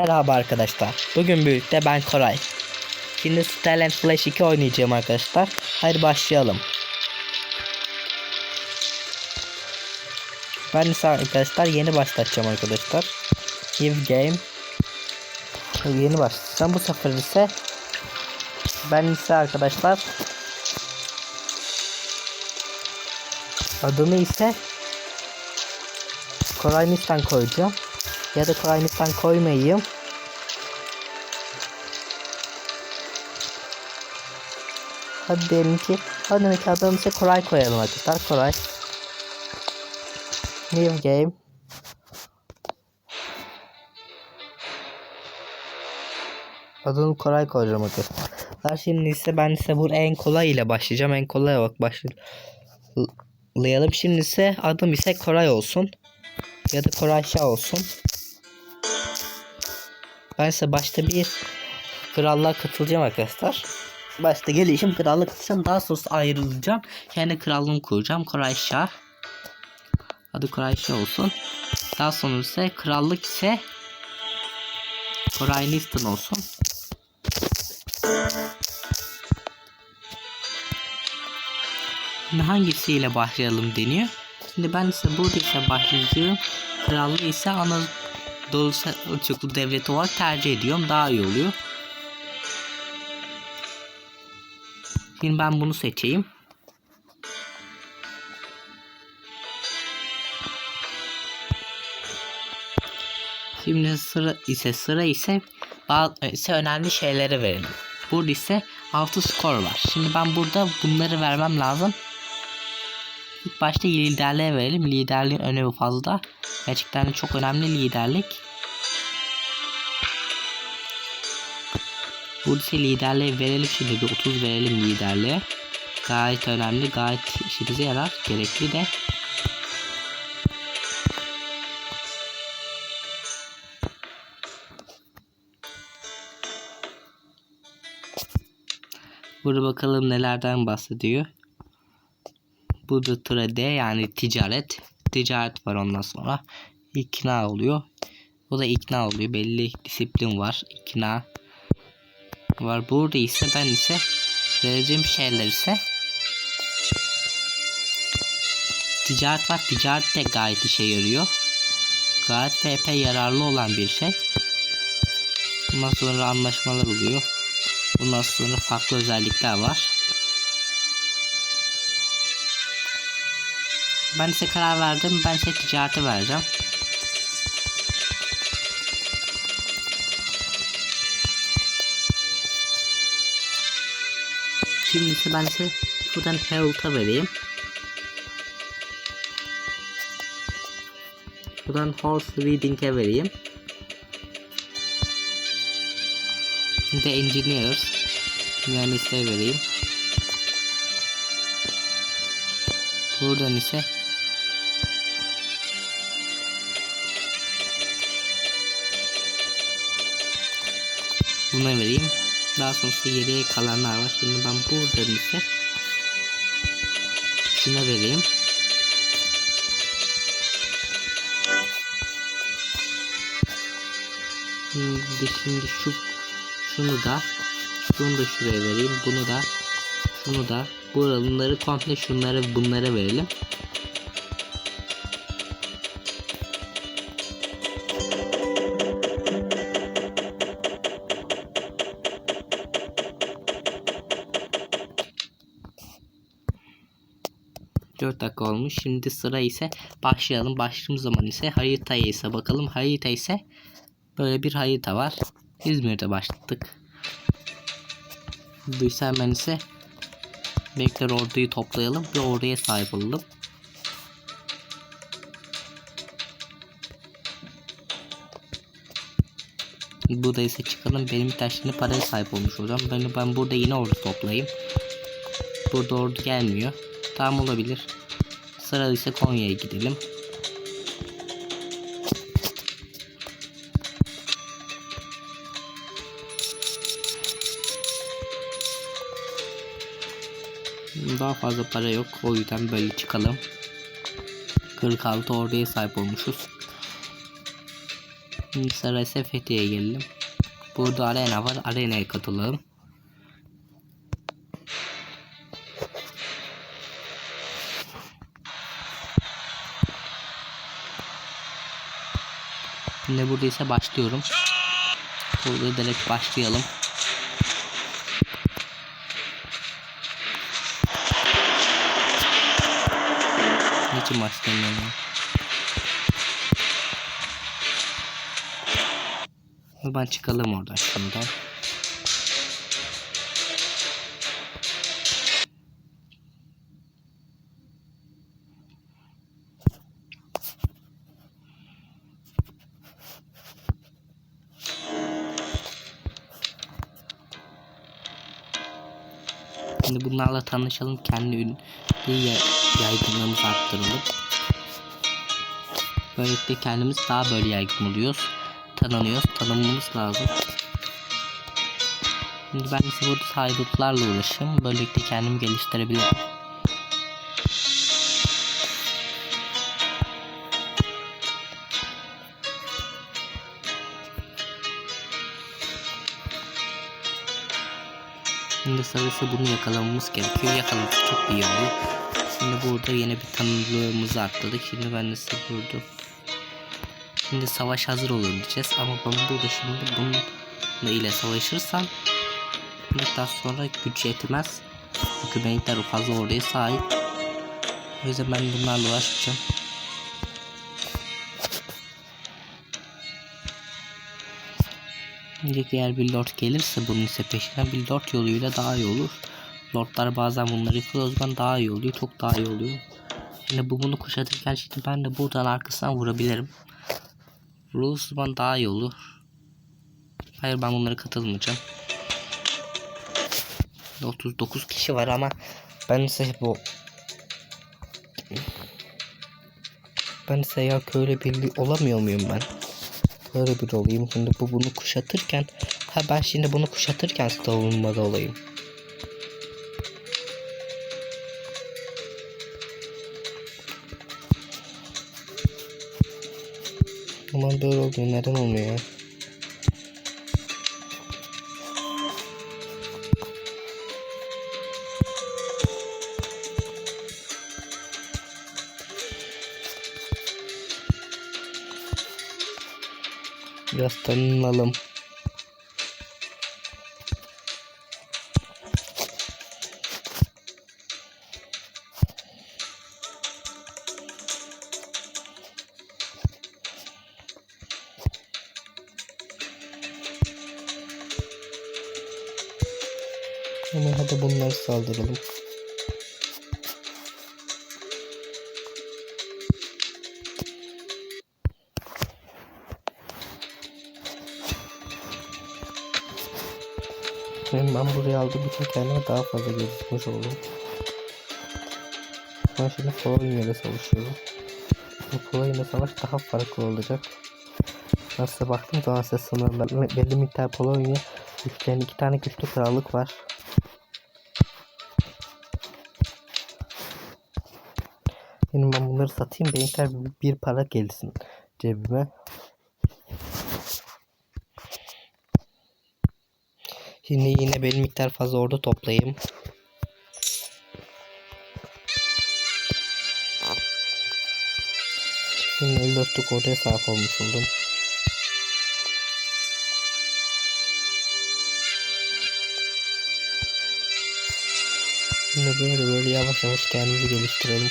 Merhaba arkadaşlar. Bugün birlikte ben Koray. Şimdi Starland Flash 2 oynayacağım arkadaşlar. Hadi başlayalım. Ben ise arkadaşlar yeni başlatacağım arkadaşlar. Give game. Yeni başlayacağım. Bu sefer ise ben ise arkadaşlar adını ise Koray Nistan koyacağım. Ya da Nistan koymayayım. Hadi diyelim ki hadi demek ki adını ise Koray koyalım arkadaşlar. Koray. New game. Adını Koray koyacağım arkadaşlar. Şimdi ise ben ise bu en kolay ile başlayacağım. En kolay bak başlayalım. Şimdi ise adım ise Koray olsun. Ya da Koray Şah olsun. Ben ise başta bir krallığa katılacağım arkadaşlar. Başta gelişim krallık katılacağım. Daha sonra ayrılacağım. Kendi krallığımı kuracağım. Koray Şah. Adı Koray Şah olsun. Daha sonra ise krallık ise Koray Nistan olsun. Şimdi hangisiyle başlayalım deniyor. Şimdi ben ise burada ise başlayacağım. Krallığı ise Anadolu Selçuklu Devleti olarak tercih ediyorum. Daha iyi oluyor. Şimdi ben bunu seçeyim. Şimdi sıra ise sıra ise bazı ise önemli şeyleri verelim. Burada ise 6 skor var. Şimdi ben burada bunları vermem lazım. İlk başta liderliğe verelim. Liderliğin önemi fazla. Gerçekten çok önemli liderlik. Burada ise liderliğe verelim şimdi bir 30 verelim liderliğe. Gayet önemli. Gayet işimize yarar. Gerekli de. Burada bakalım nelerden bahsediyor. Burada trade yani ticaret. Ticaret var ondan sonra. ikna oluyor. Bu da ikna oluyor. Belli disiplin var. ikna var. Burada ise ben ise vereceğim şeyler ise ticaret var. Ticaret de gayet işe yarıyor. Gayet ve epey yararlı olan bir şey. Bundan sonra anlaşmalar oluyor. Bundan sonra farklı özellikler var. Ben ise karar verdim. Ben ise ticarete vereceğim. Şimdi ise ben ise buradan Herald'a vereyim. Buradan Horse Reading'e vereyim. Şimdi Engineers mühendisliğe vereyim. Buradan ise buna vereyim. Daha sonrası geriye kalanlar var. Şimdi ben buradan ise şuna vereyim. Şimdi, şimdi şu şunu da şunu da şuraya vereyim. Bunu da şunu da buraları komple şunları bunlara verelim. Dört dakika olmuş. Şimdi sıra ise başlayalım. Başladığımız zaman ise haritaya ise bakalım. Harita ise böyle bir harita var. İzmir'de başladık. Duysa hemen ise Bekler orduyu toplayalım ve orduya sahip olalım. Burada ise çıkalım. Benim taşını paraya sahip olmuş olacağım. Ben, ben burada yine ordu toplayayım. Burada ordu gelmiyor. Tamam olabilir. Sıra ise Konya'ya gidelim. Daha fazla para yok. O yüzden böyle çıkalım. 46 orduya sahip olmuşuz. Şimdi sıra ise Fethiye'ye gelelim. Burada arena var. Arenaya katılalım. Şimdi burada ise başlıyorum. Burada direkt başlayalım. Niçin başlayayım ben? Çıkalım oradan şundan. Bunlarla tanışalım. Kendi ün ya- yaygınlığımızı arttıralım. Böylelikle kendimiz daha böyle yaygın oluyoruz. Tanınıyoruz. Tanınmamız lazım. Şimdi ben ise burada haydutlarla uğraşayım. Böylelikle kendimi geliştirebilirim. Sırası bunu yakalamamız gerekiyor. Yakaladık çok iyi oldu. Şimdi burada yine bir tanınırlığımızı arttırdık. Şimdi ben de size burada Şimdi savaş hazır olur diyeceğiz ama ben burada şimdi bununla ile savaşırsam daha sonra güç yetmez. Çünkü benimkiler fazla oraya sahip. O yüzden ben bunlarla uğraşmayacağım. Şimdi eğer bir lord gelirse bunun ise peşinden bir lord yoluyla daha iyi olur. Lordlar bazen bunları yıkıyor daha iyi oluyor. Çok daha iyi oluyor. Şimdi bu bunu kuşatırken şimdi ben de buradan arkasından vurabilirim. Zaman daha iyi olur. Hayır ben bunlara katılmayacağım. 39 kişi var ama ben ise bu ben ise ya köyle bir olamıyor muyum ben? Böyle bir olayım. Şimdi bu bunu kuşatırken ha ben şimdi bunu kuşatırken savunmada olayım. Aman böyle oluyor. Neden olmuyor? Biraz tanınalım. Hemen hadi bunları saldıralım. Ben buraya aldığım için kendime daha fazla gelişmiş oldum. Ben şimdi Polonya'da savaşıyorum. Bu Polonya savaş daha farklı olacak. Size baktım zaman size sınırlar. Belli miktar Polonya güçlerin iki tane güçlü krallık var. Benim ben bunları satayım. Benimkiler bir para gelsin cebime. Şimdi yine benim miktar fazla orada toplayayım. Şimdi 54'lük oraya sahip olmuş oldum. Şimdi böyle böyle yavaş yavaş kendimizi geliştirelim.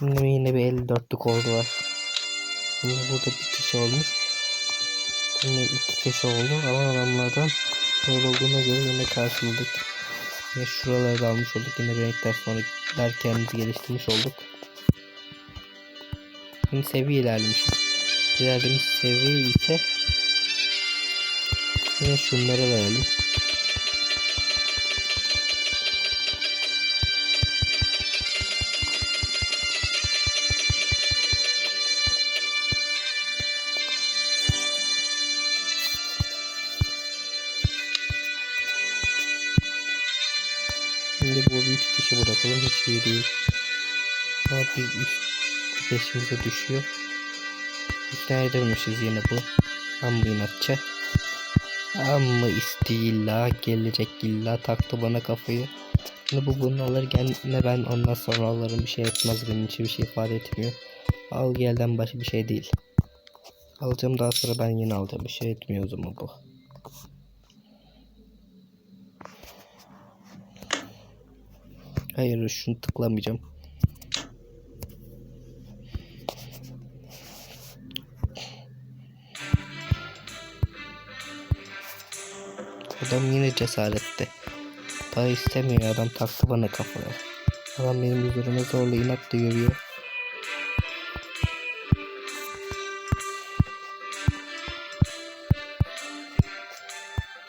Yine bir 54'lük oldu var. Şimdi burada bir kişi olmuş. Yine iki kişi oldu ama adamlardan böyle olduğuna göre yine karşıladık. Ve şuraları da almış olduk. Yine renkler sonra kendimizi geliştirmiş olduk. Şimdi seviye ilerlemişiz. İlerlediğimiz seviye ise yine şunları verelim. Peşimize düşüyor. İkna edilmişiz yine bu. Amma inatçı. Amma istila gelecek illa taktı bana kafayı. Şimdi bu bunu alırken ne ben ondan sonra alırım bir şey etmez benim için bir şey ifade etmiyor. Al gelden başka bir şey değil. Alacağım daha sonra ben yine alacağım bir şey etmiyor o zaman bu. Hayır şunu tıklamayacağım. Adam yine cesaretli. Para istemiyor adam taktı bana kafaya. Adam benim üzerime zorla inatla yürüyor.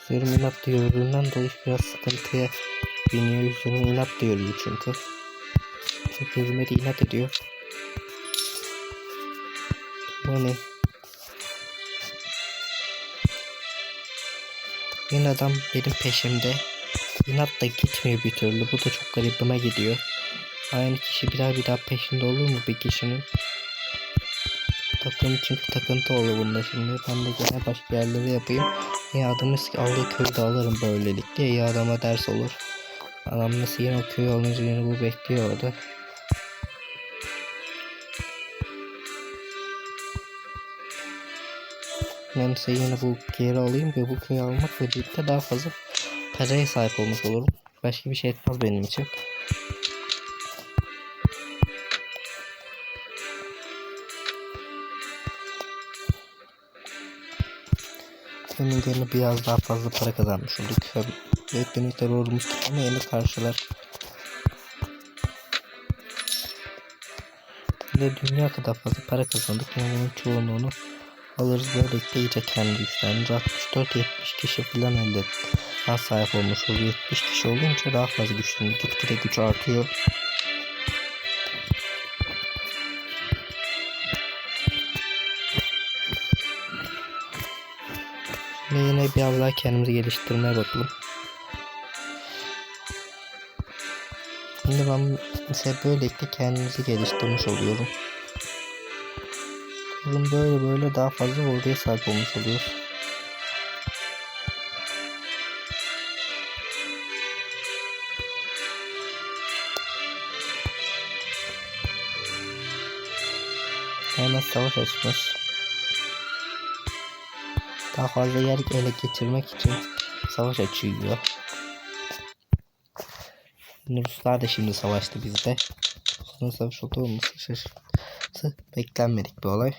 Üzerime inatla yürüdüğünden dolayı biraz sıkıntıya biniyor. Üzerime inatla yürüyor çünkü. Çok üzerime de inat ediyor. Bu ne? Yine adam benim peşimde. İnatla gitmiyor bir türlü. Bu da çok garibime gidiyor. Aynı kişi bir daha bir daha peşinde olur mu bir kişinin? Takım çünkü takıntı olur bunda şimdi. Ben de gene başka yerlere yapayım. İyi adamı aldığı köyü de alırım böylelikle. İyi adama ders olur. Adam mesela yine o köyü alınca yine bu bekliyor orada. Ben size yine bu geri alayım ve bu köyü almakla birlikte daha fazla paraya sahip olmuş olurum. Başka bir şey etmez benim için. Senin yerine biraz daha fazla para kazanmış olduk. Evet beni terörümüz ama yine karşılar. Ve dünya kadar fazla para kazandık. Yani bunun çoğunluğunu alırız böylelikle iyice kendi güçlerimiz 64-70 kişi falan elde daha sahip olmuş oluyor. 70 kişi olunca daha fazla güçlenir gitgide güç artıyor. Şimdi yine biraz daha kendimizi geliştirmeye bakalım. Şimdi ben mesela böylelikle kendimizi geliştirmiş oluyorum Bunun böyle böyle daha fazla orduya sahip olmuş oluyoruz. Hemen savaş açmış. Daha fazla yer ele geçirmek için savaş açıyor. Ruslar da şimdi savaştı bizde. Sonra savaş oldu mu? Şaşırtması beklenmedik bir olay.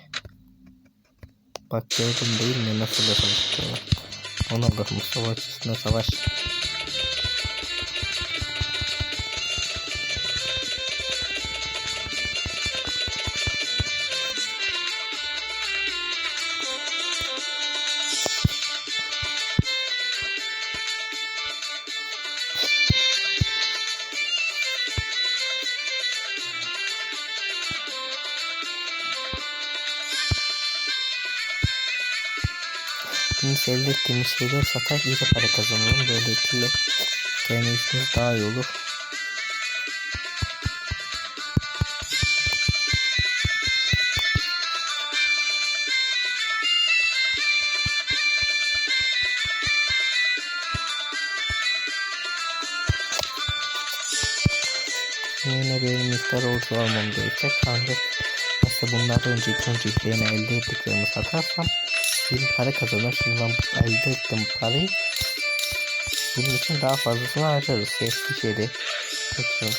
Bak gördün değil mi nasıl da savaşıyorlar. Onu Allah'ım savaş üstüne savaş. Şimdi elde ettiğimiz şeyleri satar iyice para kazanalım. Böylelikle kendi daha iyi olur. Yine bir miktar ordu almam gerekecek. Ancak mesela bunlardan önce ilk önce elde ettiklerimi satarsam bir para kazanır. Şimdi ben elde ettim parayı. Bunun için daha fazlasını harcarız. Eski şeyde. Bakıyorum.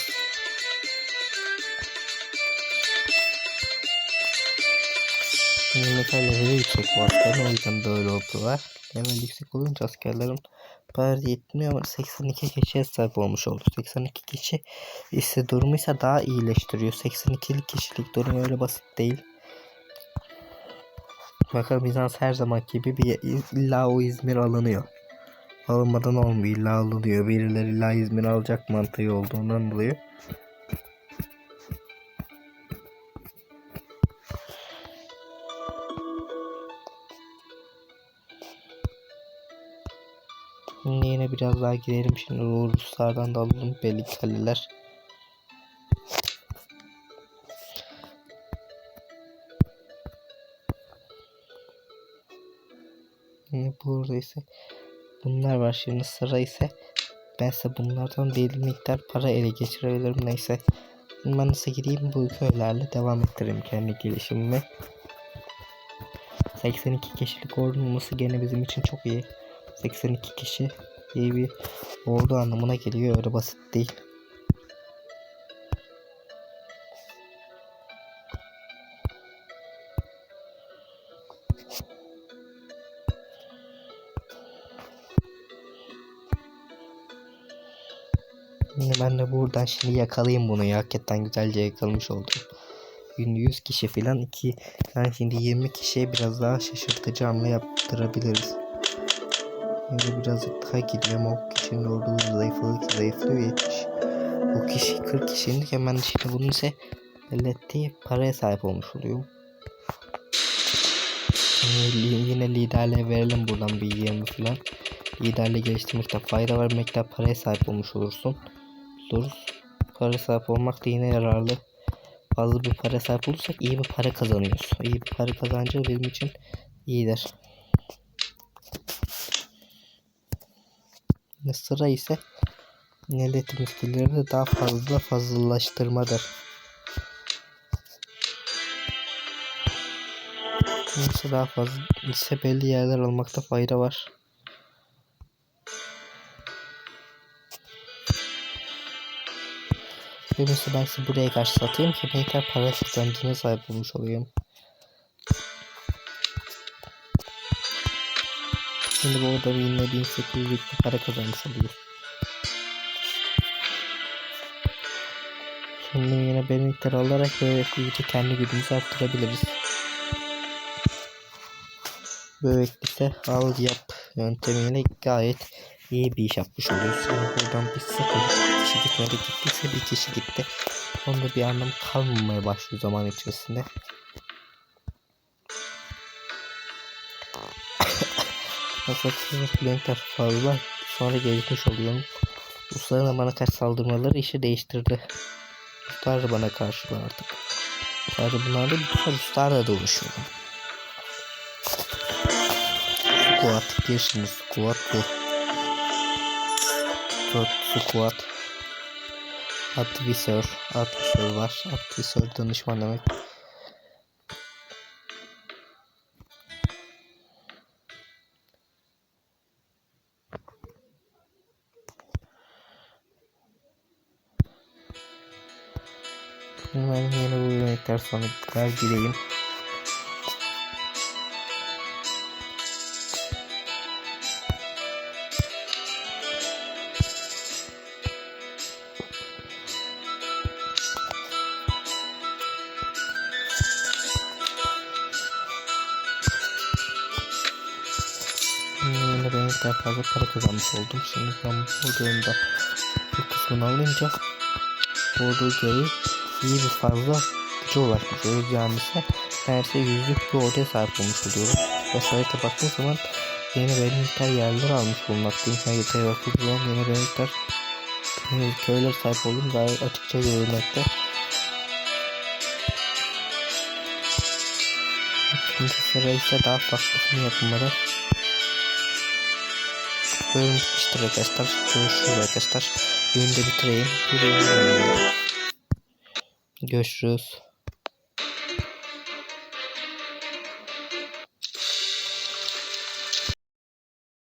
Mesela leveli yüksek bu askerin. O yüzden böyle oldular. Level yüksek olunca askerlerin para yetmiyor ama 82 kişiye sahip olmuş oldu. 82 kişi ise durumu ise daha iyileştiriyor. 82 kişilik durum öyle basit değil. Bakalım Bizans her zaman gibi bir illa o İzmir alınıyor. Alınmadan olmuyor illa alınıyor. Birileri illa İzmir alacak mantığı olduğundan dolayı. Yine biraz daha girelim. Şimdi Ruslardan da alalım belli kaleler. Burada ise bunlar var. Şimdi sıra ise ben size bunlardan belli miktar para ele geçirebilirim. Neyse. Ben nasıl gideyim bu köylerle devam ettireyim kendi gelişimimi. 82 kişilik ordu olması gene bizim için çok iyi. 82 kişi iyi bir ordu anlamına geliyor. Öyle basit değil. Şimdi ben de buradan şimdi yakalayayım bunu ya. Hakikaten güzelce yakalamış oldum. Günde 100 kişi falan iki yani şimdi 20 kişiye biraz daha şaşırtıcı hamle yaptırabiliriz. Şimdi biraz daha gideceğim o kişinin orduları zayıflıyor, zayıflıyor 70. O kişi 40 kişinin hemen şimdi bunun ise belirttiği paraya sahip olmuş oluyor. Yine, yine liderle verelim buradan bir 20 falan. Liderle geliştirmekte fayda var. Miktar paraya sahip olmuş olursun. Oluruz. Para sahip olmak da yine yararlı. Fazla bir para sahip olursak iyi bir para kazanıyoruz. İyi bir para kazancı benim için iyidir. Sıra ise ilerletim skillleri de daha fazla fazlalaştırmadır. Neyse daha fazla ise belli yerler almakta fayda var. Birincisi ben size buraya karşı satayım ki tekrar para kazancına sahip olmuş olayım. Şimdi bu orada yine 1800'lük bir para kazanmış oluyor. Şimdi yine benlikler alarak böyle iyice kendi gücümüzü arttırabiliriz. Böylelikle al yap yöntemiyle gayet iyi bir iş yapmış oluyoruz. Şimdi buradan bir sıfır kişi gitmedi gittiyse bir kişi gitti. Onda bir anlam kalmamaya başlıyor zaman içerisinde. Fakat renkler fazla sonra gelişmiş oluyor. Rusların bana karşı saldırmaları işi değiştirdi. Ruslar bana karşı artık. Sadece bunlar da Ruslar da oluşuyor. Squat, gir şimdi squat bu. Dört squat. Advisör, advisör var. Advisör danışman demek. Hemen yeni bu yönetler sonra gireyim. Daha fazla para kazanmış oldum. Şimdi ben buradan da bu kısmını alınca gibi iyi bir fazla güce ulaşmış oluyoruz. Yani ise neredeyse yüzlük bir ortaya sahip olmuş oluyorum. Ve harita baktığım zaman yeni benlikler yerler almış bulunmaktayım. Haritaya baktığım zaman yeni benlikler köyler sahip oldum gayet açıkça görülmekte. İkinci sıra ise daha farklısını yapılmalı. Bölüm bitmiştir arkadaşlar. Görüşürüz arkadaşlar. Bölümde bitireyim. Görüşürüz.